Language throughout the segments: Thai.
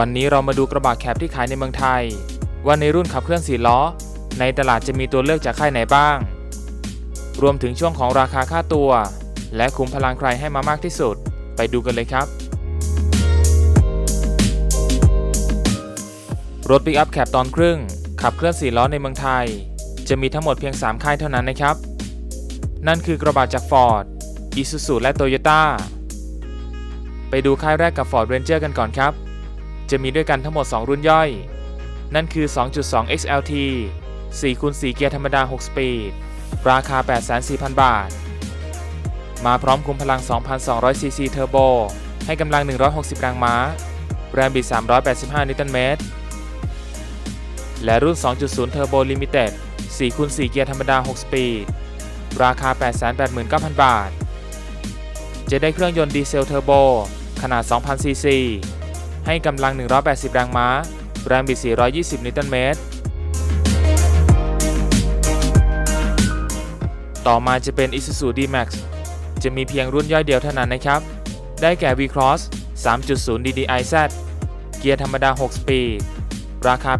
วันนี้เรามาดูกระบะแคปที่ขายในเมืองไทย ว่าในรุ่นขับเคลื่อน4ล้อ ในตลาดจะมีตัวเลือกจากค่ายไหนบ้าง รวมถึงช่วงของราคาค่าตัว และคุ้มพลังใครให้มามากที่สุด ไปดูกันเลยครับ รถปิกอัพแคปตอนครึ่ง ขับเคลื่อน4ล้อในเมืองไทย จะมีทั้งหมดเพียง 3 ค่ายเท่านั้นนะครับ นั่นคือกระบะจาก Ford, Isuzu และ Toyota ไปดูค่ายแรกกับ Ford Ranger กันก่อนครับ จะมีด้วยกันทั้งหมด 2 รุ่นย่อย นั่นคือ 2.2 XLT 4คูณ4เกียร์ธรรมดา 6 สปีด ราคา 84,000 บาท มาพร้อมคุมพลัง 2,200 ซีซีเทอร์โบ ให้กำลัง 160 แรงม้า แรงบิด 385 นิวตันเมตร และรุ่น 2.0 Turbo Limited 4คูณ4เกียร์ธรรมดา 6 สปีด ราคา 889,000 บาท จะได้เครื่องยนต์ดีเซลเทอร์โบ ขนาด 2,000 ซีซี ให้กำลัง 180 แรงม้า แรงบิด 420 นิวตันเมตร ต่อมาจะเป็น Isuzu D-Max จะมีเพียงรุ่นย่อยเดียวเท่านั้นนะครับ ได้แก่ V-Cross 3.0 DDIZ เกียร์ธรรมดา 6 สปีด ราคา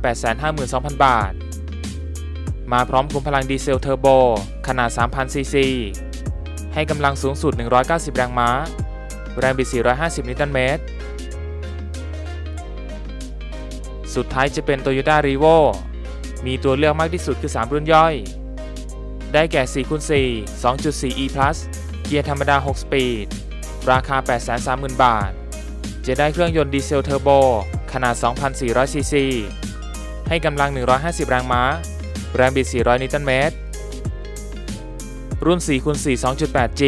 852,000 บาท มาพร้อมคุมพลังดีเซลเทอร์โบ ขนาด 3,000 ซีซี ให้กำลังสูงสุด 190 แรงม้า แรงบิด 450 นิวตันเมตร สุดท้ายจะเป็น Toyota r e v o มีตัวเลือกมากที่สุดคือ 3 รุ่นย่อย ได้แก่4คูณ4 2.4 E Plus เกียร์ธรรมดา 6 สปีด ราคา 830,000 บาท จะได้เครื่องยนต์ดีเซลเทอร์โบ ขนาด 2,400 ซีซี ให้กำลัง 150 แรงม้า แรงบิด 400 นิวตันเมตร รุ่น4คูณ4 2.8G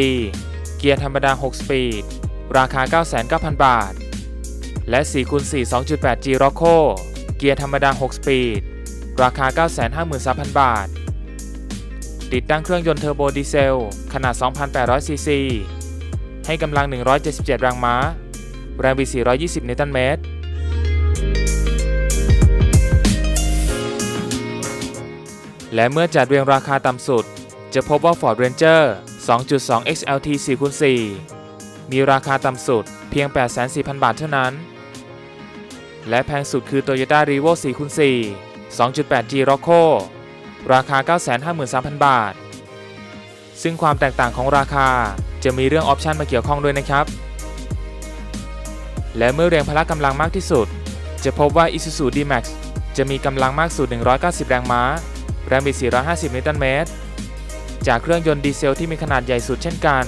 เกียร์ธรรมดา 6 สปีด ราคา 99,000 บาท และ4คูณ4 2.8G Rocco เกียร์ธรรมดา 6 สปีด ราคา 953,000 บาท ติดตั้งเครื่องยนต์เทอร์โบดีเซล ขนาด 2,800 ซีซี ให้กำลัง 177 แรงม้า แรงบิด420 นิวตันเมตร และเมื่อจัดเรียงราคาต่ำสุด จะพบว่า Ford Ranger 2.2 XLT 4 x 4 มีราคาต่ำสุดเพียง 840,000 บาทเท่านั้น และแพงสุดคือ Toyota r e v o 4 x 4 2.8G Rocco ราคา 953,000 บาท ซึ่งความแตกต่างของราคาจะมีเรื่องออปชันมาเกี่ยวข้องด้วยนะครับ และเมื่อเรียงพละกำลังมากที่สุด จะพบว่า Isuzu D-Max จะมีกำลังมากสุด 190 แรงม้า แรงบิด 450 นิวตันเมตร จากเครื่องยนต์ดีเซลที่มีขนาดใหญ่สุดเช่นกัน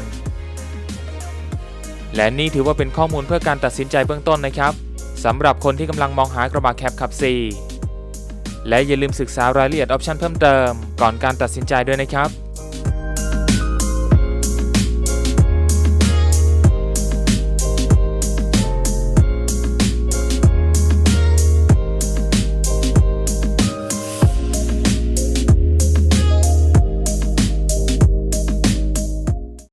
และนี่ถือว่าเป็นข้อมูลเพื่อการตัดสินใจเบื้องต้นนะครับ สำหรับคนที่กำลังมองหากระบะแคปขับ 4 และอย่าลืมศึกษารายละเอียดออปชันเพิ่มเติม ก่อนการตัดสินใจด้วยนะครับ